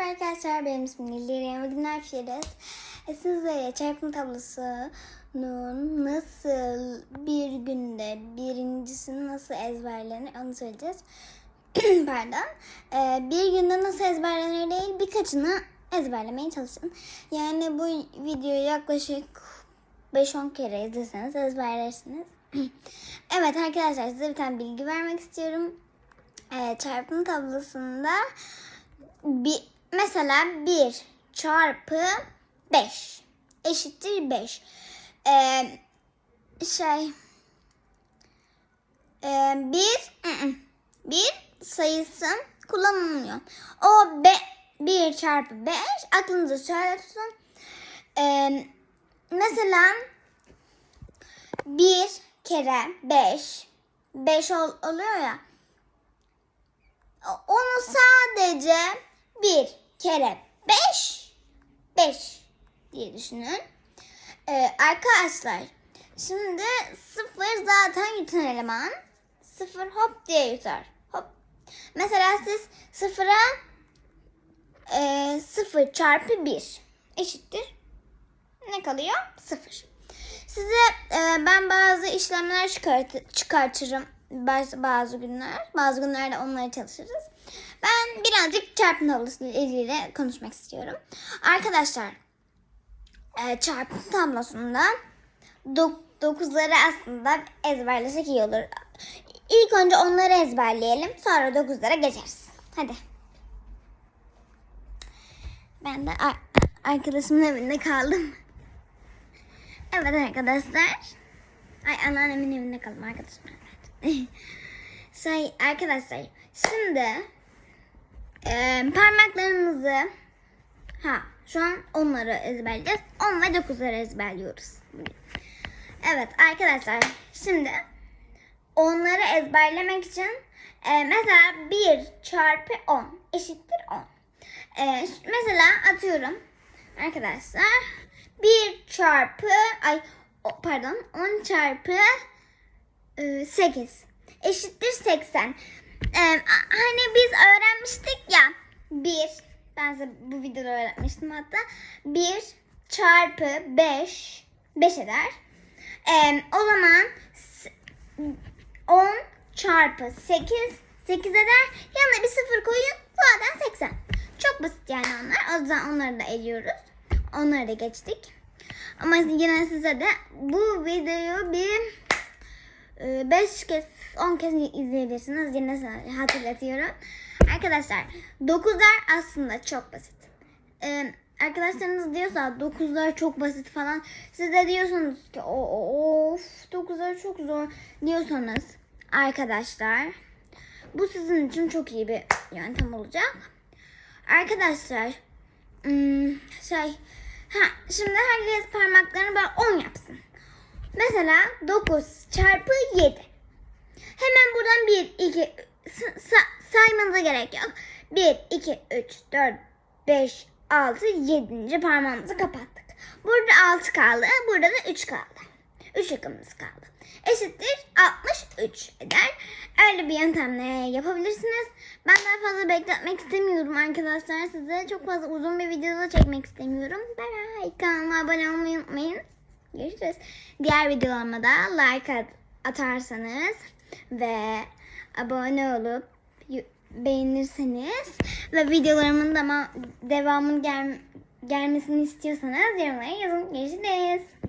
Merhaba arkadaşlar, benim ismim Nilgün. Bugün yapıyoruz? E, Sizlere çarpım tablosunun nasıl bir günde birincisini nasıl ezberlenir onu söyleyeceğiz. Pardon. E, bir günde nasıl ezberlenir değil birkaçını ezberlemeye çalışın. Yani bu videoyu yaklaşık 5-10 kere izleseniz ezberlersiniz. evet arkadaşlar size bir tane bilgi vermek istiyorum. E, çarpım tablosunda bir, mesela 1 çarpı 5 eşittir 5. Ee, şey e, bir, bir sayısı kullanılmıyor. O be, 1 çarpı 5 aklınızda şöyle tutun. Ee, mesela 1 kere 5 5 ol, oluyor ya onu sadece bir kere beş, beş diye düşünün. Ee, arkadaşlar şimdi sıfır zaten yutan eleman. Sıfır hop diye yutar. Hop. Mesela siz sıfıra e, sıfır çarpı bir eşittir. Ne kalıyor? Sıfır. Size e, ben bazı işlemler çıkart çıkartırım bazı, bazı günler. Bazı günlerde onları çalışırız. Ben birazcık çarpım tablosu ile konuşmak istiyorum. Arkadaşlar e, çarpım tablosunda dok, dokuzları aslında ezberlesek iyi olur. İlk önce onları ezberleyelim. Sonra dokuzlara geçeriz. Hadi. Ben de ar- arkadaşımın evinde kaldım. Evet arkadaşlar. Ay anneannemin evinde kaldım arkadaşım. Evet. şey arkadaşlar şimdi e, parmaklarımızı ha şu an onları ezberleyeceğiz. 10 ve 9'ları ezberliyoruz. Evet arkadaşlar şimdi onları ezberlemek için e, mesela 1 çarpı 10 eşittir 10. E, mesela atıyorum arkadaşlar 1 çarpı ay pardon 10 çarpı e, 8 eşittir 80. E, hani biz öğrenmiştik ya 1 ben size bu videoda öğretmiştim hatta 1 çarpı 5 5 eder. E, o zaman 10 çarpı 8 8 eder. Yanına bir sıfır koyun zaten 80. Çok basit yani onlar. O yüzden onları da eliyoruz. Onları da geçtik. Ama yine size de bu videoyu bir 5 kez 10 kez izleyebilirsiniz. Yine hatırlatıyorum. Arkadaşlar 9'lar aslında çok basit. Ee, arkadaşlarınız diyorsa 9'lar çok basit falan. Siz de diyorsunuz ki of 9'lar çok zor diyorsanız arkadaşlar bu sizin için çok iyi bir yöntem olacak. Arkadaşlar hmm, şey Ha, şimdi herkes parmaklarını böyle 10 yapsın. Mesela 9 çarpı 7. Hemen buradan 1, 2 sa saymanıza gerek yok. 1, 2, 3, 4, 5, 6, 7. parmağımızı kapattık. Burada 6 kaldı. Burada da 3 kaldı. 3 yakımız kaldı. Eşittir 63 eder. Öyle bir yöntemle yapabilirsiniz. Ben daha fazla bekletmek istemiyorum arkadaşlar. Size çok fazla uzun bir videoda çekmek istemiyorum. Bye bye. Kanalıma abone olmayı unutmayın. Görüşürüz. Diğer videolarıma da like at atarsanız ve abone olup beğenirseniz ve videolarımın da devamının gel gelmesini istiyorsanız yorumlara yazın. Görüşürüz.